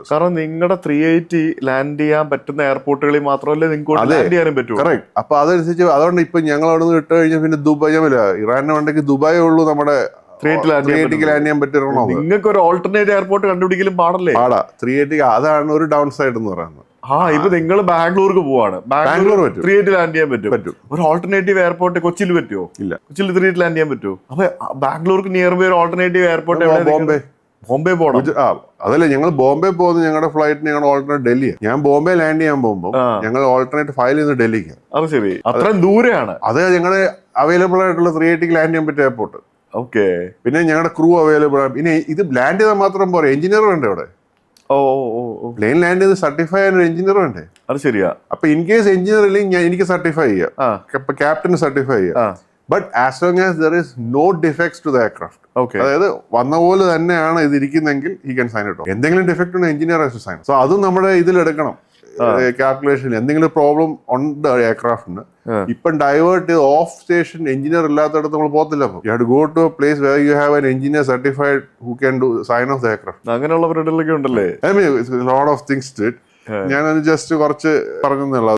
കാരണം നിങ്ങളുടെ three eighty land ചെയ്യാൻ പറ്റുന്ന എയർപോർട്ടുകളിൽ മാത്രമല്ലേ നിങ്ങൾക്ക്. ലാൻഡ് ചെയ്യാനും പറ്റൂ. കറക്റ്റ് അപ്പൊ അതനുസരിച്ച് അതുകൊണ്ട് ഇപ്പൊ ഞങ്ങൾ അവിടെ നിന്ന് ഇട്ട് കഴിഞ്ഞാൽ പിന്നെ ദുബായ് ഇറാനെ ഉണ്ടെങ്കിൽ ദുബായേ ഉള്ളൂ നമ്മുടെ ത്രീ എയ്റ്റി ലാൻഡ് ചെയ്യാൻ എയ്റ്റിക്ക് ലാൻഡ് ചെയ്യാൻ നിങ്ങൾക്ക് ഒരു ഓൾട്ടർനേറ്റ് എയർപോർട്ട് കണ്ടുപിടിക്കലും പാടല്ലേ? പാടാ. ത്രീ എയ്റ്റി അതാണ് ഒരു ഡൗൺ സൈഡ് എന്ന് പറയുന്നത്. ആ. ഇപ്പൊ നിങ്ങൾ ബാംഗ്ലൂർക്ക് പോവാണ്. ബാംഗ്ലൂർ പറ്റും. ത്രീ എയ്റ്റ് ലാൻഡ് ചെയ്യാൻ പറ്റും. പറ്റും. ഒരു ഓൾട്ടർനേറ്റീവ് എയർപോർട്ട് കൊച്ചിയിൽ പറ്റുമോ ഇല്ല. കൊച്ചിയിൽ ത്രീ എയ്റ്റ് ലാൻഡ് ചെയ്യാൻ പറ്റുമോ അപ്പൊ ബാംഗ്ലൂർക്ക് നിയർ ബൈ ഒരു ഓൾട്ടർനേറ്റീവ് എയർപോർട്ട് ബോംബെ. ബോംബെ പോകണം ആ അതല്ല ഞങ്ങൾ ബോംബെ പോകുന്ന ഞങ്ങളുടെ ഫ്ലൈറ്റ് ഞങ്ങൾ ഓൾട്ടർനേറ്റ് ഡൽഹി ഞാൻ ബോംബെ ലാൻഡ് ചെയ്യാൻ പോകുമ്പോൾ. ഞങ്ങൾ ഓൾട്ടർനേറ്റ് ഫയൽ ചെയ്യുന്നത് ഡൽഹിക്ക്. അത് ശരി. അത്രയും ദൂരെയാണ്. അത് ഞങ്ങളുടെ അവൈലബിൾ ആയിട്ടുള്ള ത്രീ എയ്റ്റിക്ക് ലാൻഡ് ചെയ്യാൻ പറ്റിയ എയർപോർട്ട് ഓക്കെ. പിന്നെ ഞങ്ങളുടെ ക്രൂ അവൈലബിൾ ആണ്. പിന്നെ ഇത് ലാൻഡ് ചെയ്താൽ മാത്രം പോരാ എഞ്ചിനീയർ വേണ്ടേ അവിടെ? ഓ ഓ പ്ലെയിൻ ലാൻഡ് ചെയ്ത് സർട്ടിഫൈ ചെയ്യാൻ ഒരു എഞ്ചിനീയർ വേണ്ടേ? അത് ശരിയാ. അപ്പൊ ഇൻ കേസ് എഞ്ചിനീയർ ഇല്ലെങ്കിൽ എനിക്ക് സർട്ടിഫൈ ചെയ്യാം. ക്യാപ്റ്റന് സർട്ടിഫൈ ചെയ്യാം. But as long as there is no defects to the aircraft okay അതായത് വന്ന പോലെ തന്നെയാണ് ഇത് ഇരിക്കുന്നെങ്കിൽ ഹി ക്യാൻ സൈൻ ഇട്ടോ എന്തെങ്കിലും ഡിഫക്റ്റ് ഉണ്ടോ എഞ്ചിനീയർ ആസ് സൈൻ സോ അതും നമ്മുടെ ഇതിൽ എടുക്കണം. കാൽക്കുലേഷനിൽ എന്തെങ്കിലും പ്രോബ്ലം ഉണ്ട് എയർക്രാഫ്റ്റിന്. ഇപ്പം ഡൈവേർട്ട് ചെയ്ത് ഓഫ് സ്റ്റേഷൻ എഞ്ചിനീയർ ഇല്ലാത്തടത്ത് നമ്മൾ പോകത്തില്ല അപ്പം. You had go to a place where you have an engineer certified who can do sign off the aircraft അങ്ങനെയുള്ള ഉണ്ടല്ലേ? I mean load of things to it ഞാനത് just കുറച്ച് പറഞ്ഞെന്നുള്ളൂ.